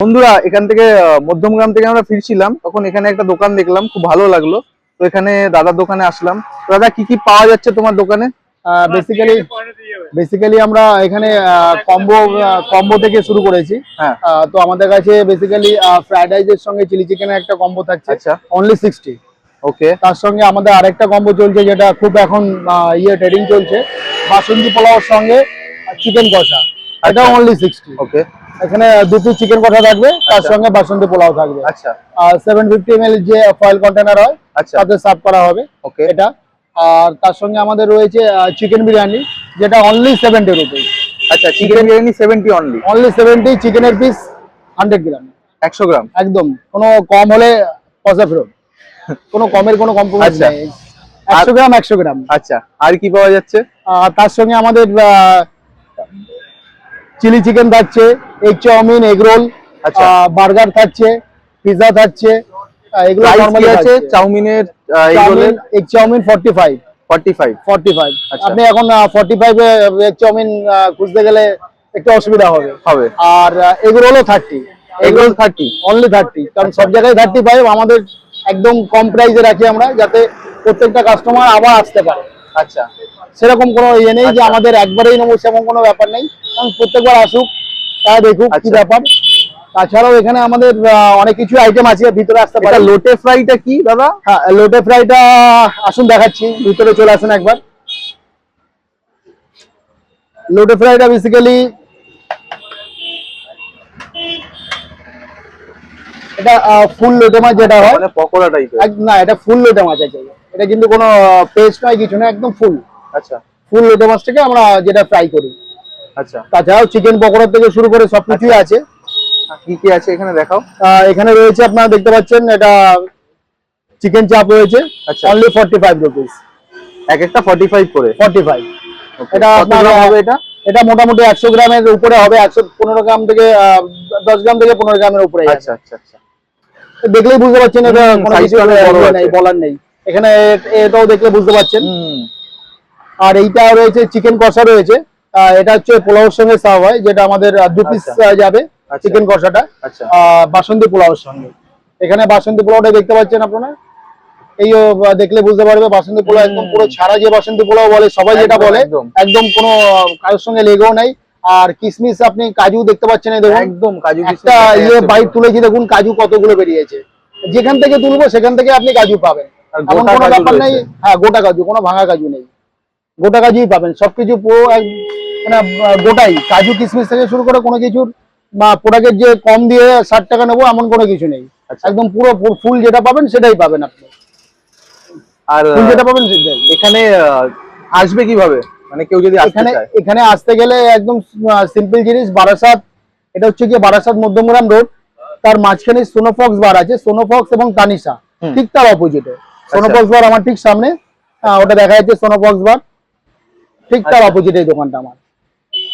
বন্ধুরা এখান থেকে মধ্যমগ্রাম থেকে আমরা ফিরছিলাম। তখন এখানে একটা দোকান দেখলাম খুব ভালো লাগল। তো এখানে দাদার দোকানে আসলাম। দাদা কি কি পাওয়া যাচ্ছে তোমার দোকানে? বেসিক্যালি বেসিক্যালি আমরা এখানে কম্বো কম্বো থেকে শুরু করেছি। হ্যাঁ। তো আমাদের কাছে বেসিক্যালি ফ্রাইড রাইসের সঙ্গে চিলি চিকেনের একটা কম্বো থাকছে। আচ্ছা। অনলি সিক্সটি ওকে তার সঙ্গে আমাদের আরেকটা কম্বো চলছে যেটা খুব এখন ইয়ে ট্রেডিং চলছে। বাসন্তী পোলাওর সঙ্গে চিকেন কষা। এটা। অনলি সিক্সটি ওকে এখানে দুটো চিকেন কষা থাকবে? তার আচ্ছা। সঙ্গে বাসন্তী পোলাও থাকবে। আচ্ছা। আর সেভেন ফিফটি এম যে ফয়েল কন্টেনার হয় আচ্ছা। তাতে সার্ভ করা হবে ওকে এটা। আর তার সঙ্গে আমাদের রয়েছে চিকেন বিরিয়ানি যেটা অনলি সেভেন্টি রুপিস আচ্ছা chicken biryani seventy only only seventy চিকেনের পিস হান্ড্রেড গ্রাম একশো গ্রাম একদম। কোনো কম হলে পয়সা ফেরত। কোনো কমের কোনো কম্প্রোমাইজ আচ্ছা। নেই। একশো গ্রাম একশো গ্রাম আচ্ছা। আর কি পাওয়া যাচ্ছে? আর তার সঙ্গে আমাদের চিলি চিকেন থাকছে এগ চাউমিন এগ রোল আচ্ছা। বার্গার থাকছে পিৎজা থাকছে এগুলো নর্মালি আছে? চাউমিনের এগ চাউমিন আচ্ছা। আপনি এখন এগ চাউমিন খুঁজতে গেলে একটু অসুবিধা হবে। হবে। আর এগ রোলও অনলি থার্টি কারণ সব জায়গায় থার্টি ফাইভ আমাদের একদম কম প্রাইসে রাখি আমরা যাতে প্রত্যেকটা কাস্টমার আবার আসতে পারে। আচ্ছা। সেরকম কোনো ইয়ে নেই যে আচ্ছা। আমাদের একবারেই নেব সেরকম কোনো ব্যাপার নেই। কারণ প্রত্যেকবার আসুক তারা দেখুক কি আচ্ছা। ব্যাপার। তাছাড়াও এখানে আমাদের অনেক কিছু আইটেম আছে ভিতরে আসতে পারে লোটে ফ্রাইটা কি দাদা? হ্যাঁ লোটে ফ্রাইটা আসুন দেখাচ্ছি ভিতরে চলে আসুন একবার। লোটে ফ্রাইটা বেসিক্যালি এটা ফুল লোটে মাছ যেটা হয় মানে পকোড়া টাইপের না এটা ফুল লোটে মাছ আছে। এটা কিন্তু কোনো পেস্ট নয় কিছু না একদম ফুল আচ্ছা। ফুল লোটে মাছটাকে আমরা যেটা ফ্রাই করি। আচ্ছা। তাছাড়াও চিকেন পকোড়া থেকে শুরু করে সবকিছুই আছে। কি কি আছে এখানে দেখাও? এখানে রয়েছে আপনারা দেখতে পাচ্ছেন এটা চিকেন চাপ রয়েছে। আচ্ছা। অনলি ফর্টি ফাইভ রুপিস এক একটা ফর্টি ফাইভ করে? Forty five Okay. এটা কত আপনার হবে এটা? এটা মোটামুটি একশো গ্রামের উপরে হবে একশো পনেরো গ্রাম থেকে আহ, দশ গ্রাম থেকে পনেরো গ্রামের উপরে আচ্ছা আচ্ছা আচ্ছা। দেখলেই বুঝতে পারছেন এটা কোনো কিছু। নেই বলার নেই। এখানে এটাও দেখলে বুঝতে পারছেন। আর এইটা রয়েছে চিকেন কষা রয়েছে। এটা হচ্ছে পোলাওর সঙ্গে সার্ভ হয় যেটা আমাদের দু পিস আচ্ছা। যাবে আচ্ছা। চিকেন কষাটা। আচ্ছা। বাসন্তী পোলাওর সঙ্গে। এখানে বাসন্তী পোলাওটা দেখতে পাচ্ছেন আপনারা? এই দেখলে বুঝতে পারবে বাসন্তী পোলাও একদম পুরো ছাড়া যে বাসন্তী পোলাও বলে সবাই যেটা বলে একদম। কোনো কারোর সঙ্গে লেগেও নাই। আর কিসমিস আপনি কাজু দেখতে পাচ্ছেন এই দেখুন। একদম কাজু একটা ইয়ে বাইট তুলেছি দেখুন কাজু কতগুলো বেরিয়েছে। যেখান থেকে তুলবো সেখান থেকে আপনি কাজু পাবেন। এমন কোনো ব্যাপার নেই। হ্যাঁ গোটা কাজু কোনো ভাঙা কাজু নেই। গোটা কাজুই পাবেন। সবকিছু পুরো এক- মানে গোটাই। কাজু কিশমিশ থেকে শুরু করে কোনো কিছুর বা প্রোডাক্টের যে কম দিয়ে ষাট টাকা নেব এমন কোনো কিছু নেই। আচ্ছা। একদম পুরো ফুল যেটা পাবেন সেটাই পাবেন আপনি। আর ফুল যেটা পাবেন এখানে আসবে কীভাবে? মানে কেউ যদি এখানে এখানে আসতে গেলে একদম সিম্পল জিনিস বারাসাত। এটা হচ্ছে গিয়ে বারাসাত মধ্যমগ্রাম রোড তার মাঝখানে সোনোফক্স বার আছে। সোনোফক্স এবং তানিশা। ঠিক তার অপোজিটে সোনোফক্স বার আমার ঠিক সামনে। ওটা দেখা যাচ্ছে সোনোফক্স বার। ঠিক তার আচ্ছা। অপোজিটে এই দোকানটা আমার।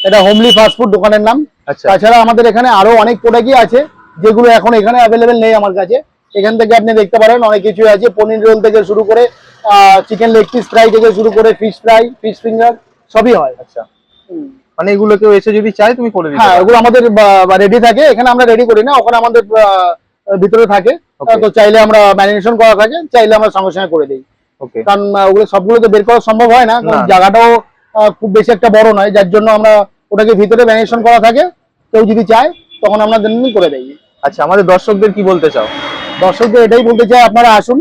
এটা হোমলি ফাস্টফুড দোকানের নাম। আচ্ছা। তাছাড়া আমাদের এখানে আরও অনেক প্রোডাক্টই আছে যেগুলো এখন এখানে অ্যাভেলেবেল নেই আমার কাছে। এখান থেকে আপনি দেখতে পারেন অনেক কিছু আছে। পনির রোল থেকে শুরু করে চিকেন লেগ পিস ফ্রাই থেকে শুরু করে ফিশ ফ্রাই ফিশ ফিঙ্গার সবই হয়। আচ্ছা। মানে এগুলো কেউ এসে যদি চায় তুমি করে দিতে হ্যাঁ। ওগুলো আমাদের রেডি থাকে। এখানে আমরা রেডি করি না ওখানে আমাদের ভিতরে থাকে। তো চাইলে আমরা ম্যারিনেশন করা থাকে চাইলে আমরা সঙ্গে সঙ্গে করে দিই। ওকে কারণ ওগুলো সবগুলো তো বের করা সম্ভব হয় না। জায়গাটাও খুব বেশি একটা বড় নয় যার জন্য আমরা ওটাকে ভিতরে ম্যারিনেশন করা থাকে। কেউ যদি চায় তখন আমরা দিন করে দেই। আচ্ছা আমাদের দর্শকদের কি বলতে চাও? দর্শকদের এটাই বলতে চাই আপনারা আসুন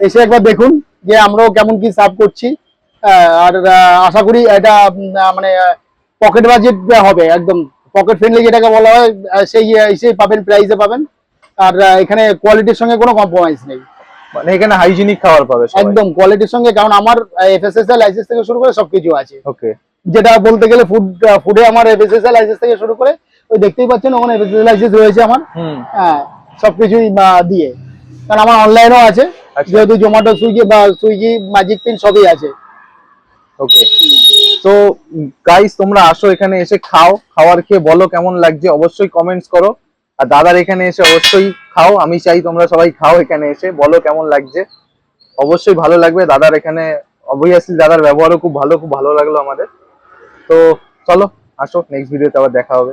এসে একবার দেখুন যে আমরাও কেমন কি সার্ভ করছি। আর আশা করি এটা মানে পকেট বাজেট হবে একদম। পকেট ফ্রেন্ডলি যেটাকে বলা হয় সেই সেই পাবেন প্রাইসে পাবেন। আর এখানে কোয়ালিটির সঙ্গে কোনো কম্প্রোমাইজ নেই। মানে এখানে হাইজিনিক খাবার পাবে একদম কোয়ালিটির সঙ্গে কারণ আমার এফএসএসএল লাইসেন্স থেকে শুরু করে সবকিছু আছে। ওকে যেটা বলতে গেলে ফুড ফুডে আমার এফএসএসএল লাইসেন্স থেকে শুরু করে ওই দেখতেই পাচ্ছেন ওখানে এফএসএসএল লাইসেন্স রয়েছে আমার। হ্যাঁ সবকিছুই দিয়ে। কারণ আমার অনলাইনও আছে আচ্ছা। যেহেতু জোম্যাটো সুইগি বা সুইগি ম্যাজিক পিন সবই আছে। ওকে তো গাইস তোমরা আসো এখানে এসে খাও খাওয়ার খেয়ে বলো কেমন লাগছে অবশ্যই কমেন্টস করো। আর দাদার এখানে এসে অবশ্যই খাও, আমি চাই তোমরা সবাই খাও এখানে এসে, বলো কেমন লাগছে। অবশ্যই ভালো লাগবে, দাদার এখানে অবভিয়াসলি দাদার ব্যবহারও খুব ভালো খুব ভালো লাগল আমাদের। তো চলো, আসো নেক্সট ভিডিওতে আবার দেখা হবে।